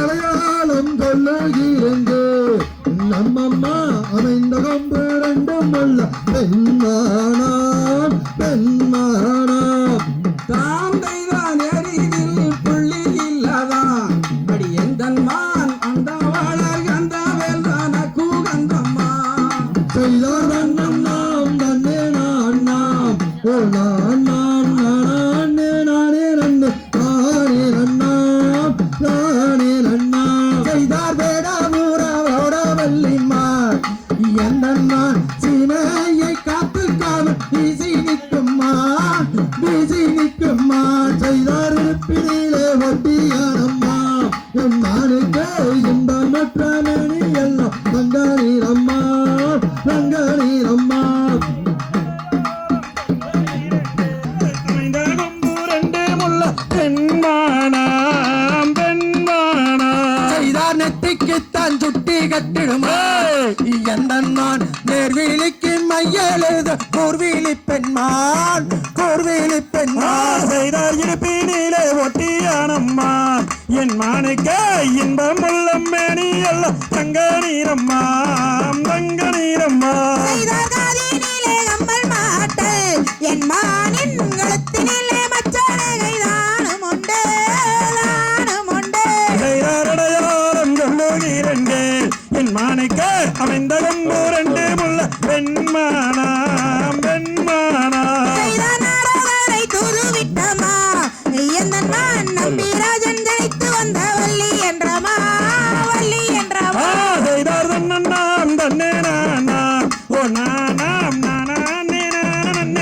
அடையாளம் சொல்லுகிறேங்க நம்மம்மா அமைந்த கொம்பு ரெண்டும் அல்ல. பெண்மானாம் பெண்மானாம் தாந்தைதான் எரிதில் புள்ளி இல்லதான். அடி எந்தன்மான் அந்த வாழர் வேல்தான கூகந்தம்மா. செய்தார் அண்ணம் நாம் தன்னே நான் நாம். ஓ நான் நான் என்னன்னான் சீமையை காத்துக்காமல் வீசி நிற்குமா வீசி நிற்குமா செய்தார் இருப்பினிலே ஒட்டியானம்மா என் மானுக்கு இன்பமற்ற மணி எல்லாம் தங்க நீரம்மா தங்க நீரம்மா அமைந்த கொம்பு ரெண்டு முள்ள பெண்மானாம் பெண்மானாம். செய்தார் நெத்திக்குத்தான் சுட்டி கட்டிடுமா. எந்த நான் நேர்வீழிக்கு மையெழுத கூர்வீழி பெண்மான். கூர்வீழி பெண்மான். செய்தார் இருப்பினிலே ஒட்டியானம்மா என் மானுக்கே இன்பம் உள்ள மேனி எல்லாம் தங்க நீரம்மா என் மானைக்கு அமைந்ததும் ரெண்டு முல்ல பெண்